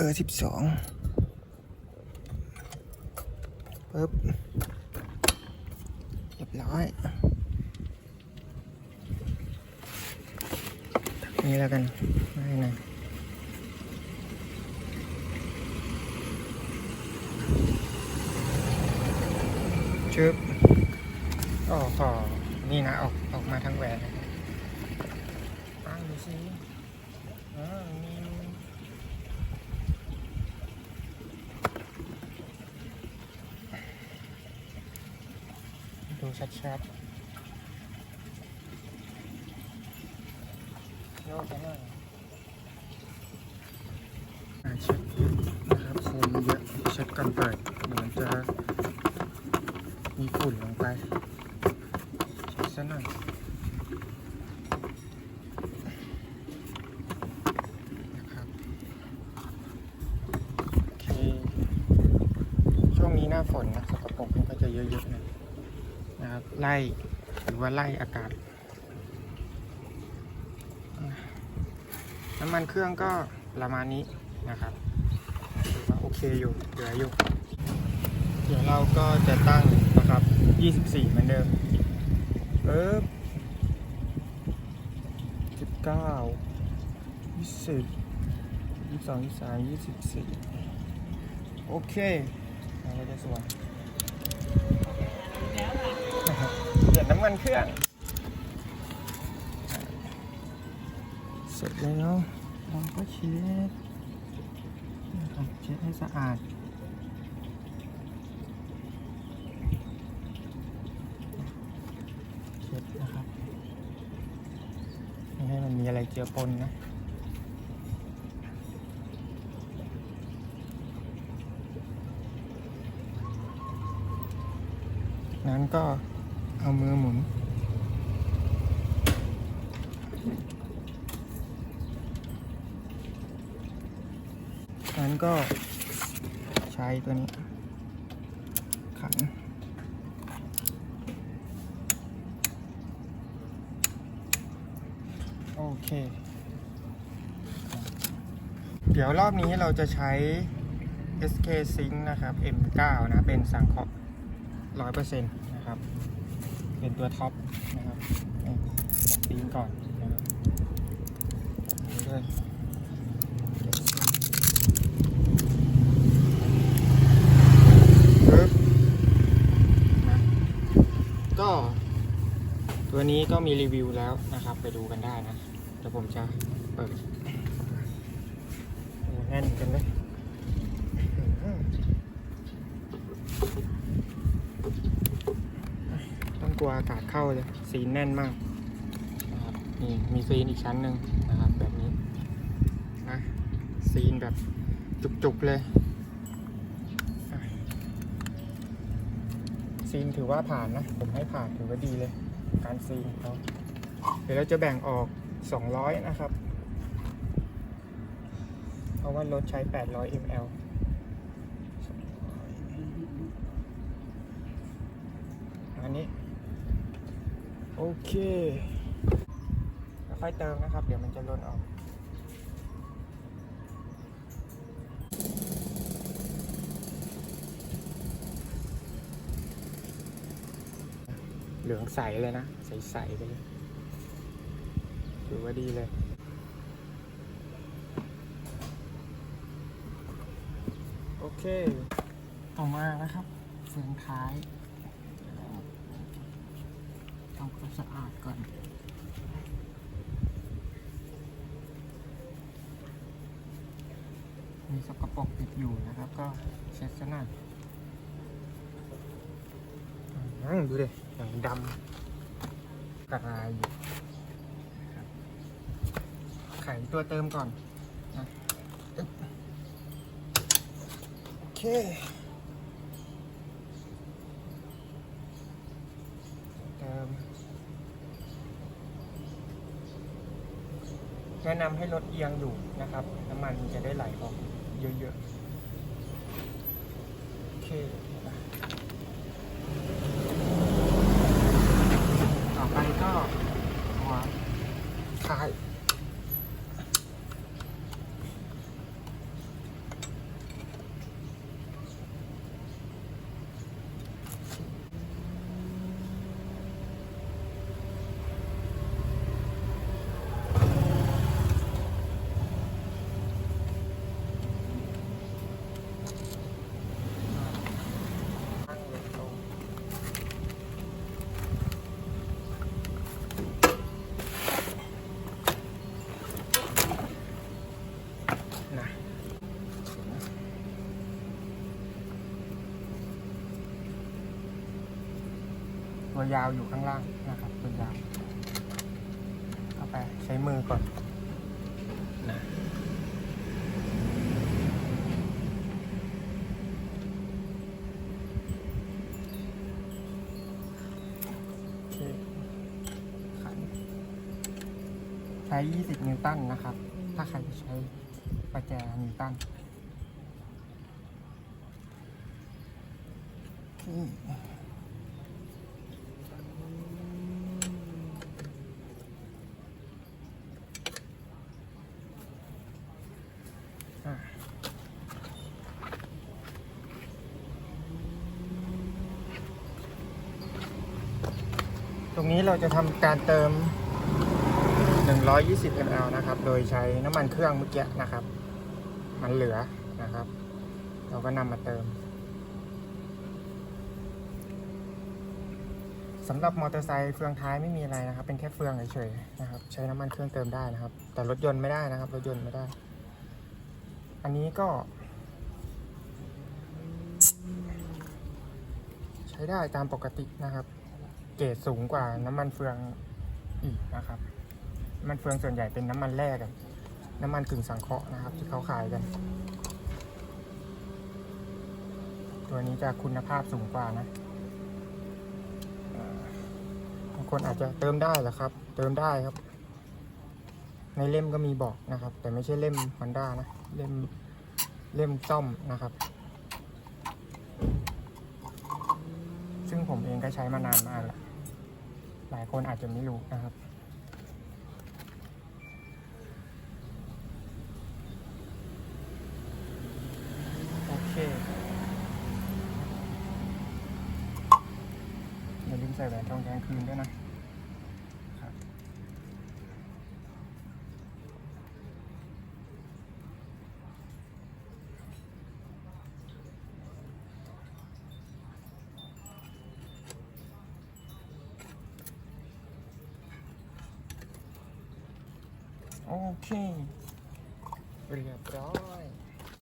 บอร์สิบสองปึ๊บเรียบร้อยทักนี้แล้วกันไม่นะชึบโอ้โหนี่นะ ออกออกมาทั้งแหวนตั้งดูสิอ่ามี ดูชัดๆโยกไปหน่อยเช็ดนะครับโคมเยอะเช็ดก่อนเปิดเดี๋ยวมันจะมีฝุ่นลงไปเช็ดซะหน่อยฝนนะสกปรกมันก็จะเยอะๆนะ นะครับไล่หรือว่าไล่อากาศ น้ำมันเครื่องก็ประมาณนี้นะครับถือว่าโอเคอยู่เหลืออยู่ เดี๋ยวเราก็จะตั้งนะครับ 24 เหมือนเดิมปึ๊บ19 20 22 23 24โอเคเราก็จะสวยเปลี่ย น้ำมันเครื่อง เสร็จแล้วเราก็เช็ดเช็ดให้สะอาดเช็ดนะครับไม่ให้มันมีอะไรเจือปนนะนั้นก็ เอามือหมุน นั้นก็ใช้ตัวนี้ ขันโอเค เดี๋ยวรอบนี้เราจะใช้ SK Sync นะครับ M9 นะ เป็นสังเคราะห์ร้อยเปอร์เซ็นต์นะครับ เป็นตัวท็อปนะครับตีนก่อนนะครับนี่เลยปึ๊บนะก็ตัวนี้ก็มีรีวิวแล้วนะครับ ไปดูกันได้นะเดี๋ยวผมจะเปิดแน่นกันเลยอื้อหือ ต้อง กลัวอากาศเข้าเลยซีนแน่นมากนะครับนี่มีซีนอีกชั้นหนึ่งนะครับแบบนี้นะซีนแบบจุกๆเลยอะซีนถือว่าผ่านนะ ผมให้ผ่านถือว่าดีเลย การซีนเขาเดี๋ยวเราจะแบ่งออก 200 นะครับ เพราะว่ารถใช้ 800 ml อันนี้ โอเค ค่อยๆเติมนะครับ เดี๋ยวมันจะล้นออกเหลืองใสเลยนะ ใสๆไปเลยถือว่าดีเลย โอเคต่อมานะครับเฟืองท้าย ทำความ สะอาดก่อน มีสกปรกติดอยู่นะครับ ก็เช็ดซะหน่อยอืมดูดิอย่างดำกระายอยู่ไขตัวเติมก่อนนะอึ๊บโอเค เติม แนะนำให้รถเอียงอยู่นะครับ น้ำมันจะได้ไหลออกเยอะๆโอเค ต่อไปก็หัวท้าย ตัวยาวอยู่ข้างล่างนะครับ ตัวยาวเอาไปใช้มือก่อนนะใช้ 20 นิวตันนะครับ ถ้าใครจะใช้ประแจนิวตันนี่ นี้เราจะทำการเติม 120 ml นะครับ โดยใช้น้ำมันเครื่องเมื่อกี้นะครับ มันเหลือนะครับ เราก็นำมาเติมสำหรับมอเตอร์ไซค์เฟืองท้ายไม่มีอะไรนะครับ เป็นแค่เฟืองเฉยๆนะครับ ใช้น้ำมันเครื่องเติมได้นะครับ แต่รถยนต์ไม่ได้นะครับ รถยนต์ไม่ได้ อันนี้ก็ ใช้ได้ตามปกตินะครับ เกรดสูงกว่าน้ำมันเฟืองอีกนะครับน้ำมันเฟืองส่วนใหญ่เป็นน้ำมันแร่กันน้ำมันกึ่งสังเคราะห์นะครับ ที่เขาขายกัน ตัวนี้จะคุณภาพสูงกว่านะบางคนอาจจะเติมได้แหละครับ เติมได้ครับ ในเล่มก็มีบอกนะครับ แต่ไม่ใช่เล่มฮอนด้านะ เล่มเล่มซ่อมนะครับ ซึ่งผมเองก็ใช้มานานมากแล้ว หลายคนอาจจะไม่รู้นะครับ โอเคอย่าลืมใส่แหวนทองแดงคืนด้วยนะ โอเคเรียบร้อย